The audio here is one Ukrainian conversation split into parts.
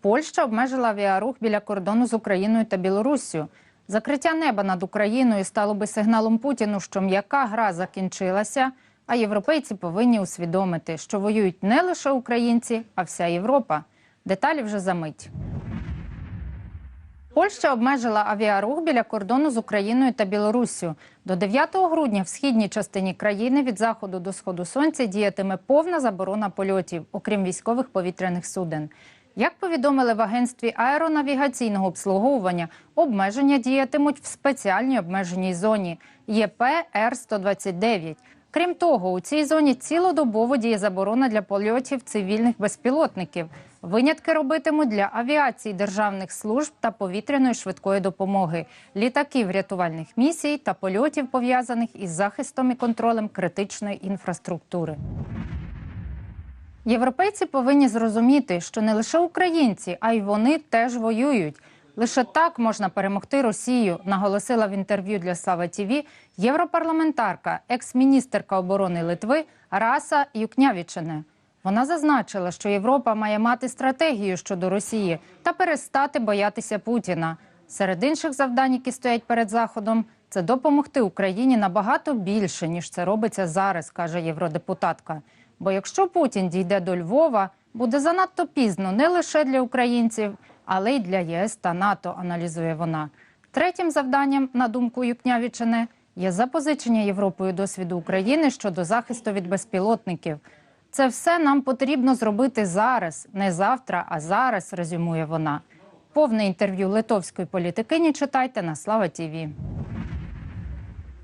Польща обмежила авіарух біля кордону з Україною та Білоруссю. Закриття неба над Україною стало би сигналом Путіну, що м'яка гра закінчилася. А європейці повинні усвідомити, що воюють не лише українці, а вся Європа. Деталі вже за мить. Польща обмежила авіарух біля кордону з Україною та Білоруссю. До 9 грудня в східній частині країни від заходу до сходу сонця діятиме повна заборона польотів, окрім військових повітряних суден. Як повідомили в агентстві аеронавігаційного обслуговування, обмеження діятимуть в спеціальній обмеженій зоні ЄП Р-129. Крім того, у цій зоні цілодобово діє заборона для польотів цивільних безпілотників. Винятки робитимуть для авіації державних служб та повітряної швидкої допомоги, літаків рятувальних місій та польотів, пов'язаних із захистом і контролем критичної інфраструктури. Європейці повинні зрозуміти, що не лише українці, а й вони теж воюють. Лише так можна перемогти Росію, наголосила в інтерв'ю для Слава Тіві європарламентарка, екс-міністерка оборони Литви Раса Юкнявічене. Вона зазначила, що Європа має мати стратегію щодо Росії та перестати боятися Путіна. Серед інших завдань, які стоять перед заходом, це допомогти Україні набагато більше ніж це робиться зараз, каже євродепутатка. Бо якщо Путін дійде до Львова, буде занадто пізно не лише для українців, але й для ЄС та НАТО, аналізує вона. Третім завданням, на думку Юкнявічини, є запозичення Європою досвіду України щодо захисту від безпілотників. Це все нам потрібно зробити зараз, не завтра, а зараз, резюмує вона. Повне інтерв'ю литовської політикині читайте на Слава Тіві.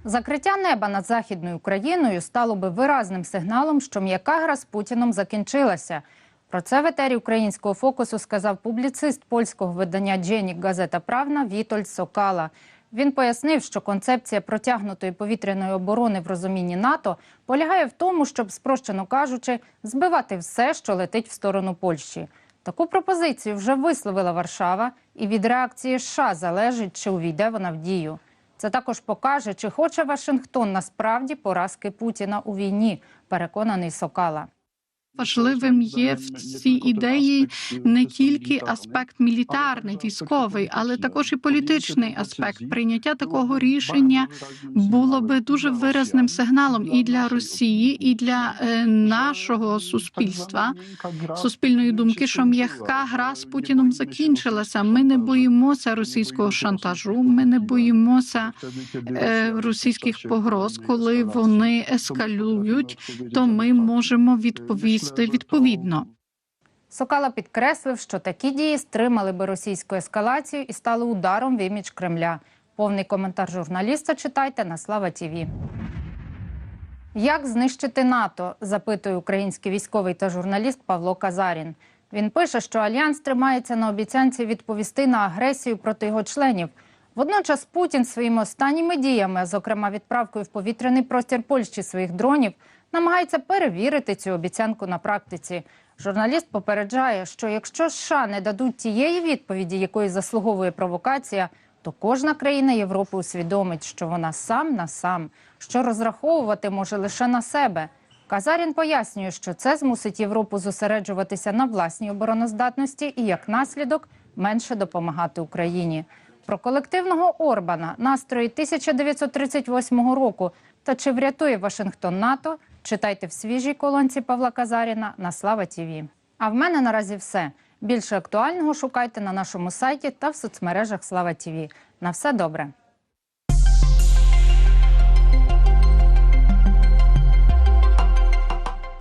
Закриття неба над західною Україною стало би виразним сигналом, що м'яка гра з Путіном закінчилася. Про це в етері українського фокусу сказав публіцист польського видання Дженік Газета Правна Вітольд Сокала. Він пояснив, що концепція протягнутої повітряної оборони в розумінні НАТО полягає в тому, щоб, спрощено кажучи, збивати все, що летить в сторону Польщі. Таку пропозицію вже висловила Варшава, і від реакції США залежить, чи увійде вона в дію. Це також покаже, чи хоче Вашингтон насправді поразки Путіна у війні, переконаний Сокала. Важливим є в цій ідеї не тільки аспект мілітарний, військовий, але також і політичний аспект. Прийняття такого рішення було би дуже виразним сигналом і для Росії, і для е, нашого суспільства, суспільної думки, що м'яка гра з Путіном закінчилася. Ми не боїмося російського шантажу. Ми не боїмося е, російських погроз. Коли вони ескалюють, то ми можемо відповісти відповідно. Сокала підкреслив, що такі дії стримали би російську ескалацію і стали ударом в імідж Кремля. Повний коментар журналіста читайте на Слава Тіві. Як знищити НАТО? запитує український військовий та журналіст Павло Казарін. Він пише, що альянс тримається на обіцянці відповісти на агресію проти його членів. Водночас Путін своїми останніми діями, зокрема відправкою в повітряний простір Польщі своїх дронів, намагається перевірити цю обіцянку на практиці. Журналіст попереджає, що якщо США не дадуть тієї відповіді, якої заслуговує провокація, то кожна країна Європи усвідомить, що вона сам на сам, що розраховувати може лише на себе. Казарін пояснює, що це змусить Європу зосереджуватися на власній обороноздатності і як наслідок менше допомагати Україні. Про колективного Орбана настрої 1938 року та чи врятує Вашингтон НАТО? Читайте в свіжій колонці Павла Казаріна на Слава Тіві. А в мене наразі все. Більше актуального шукайте на нашому сайті та в соцмережах Слава Тіві. На все добре.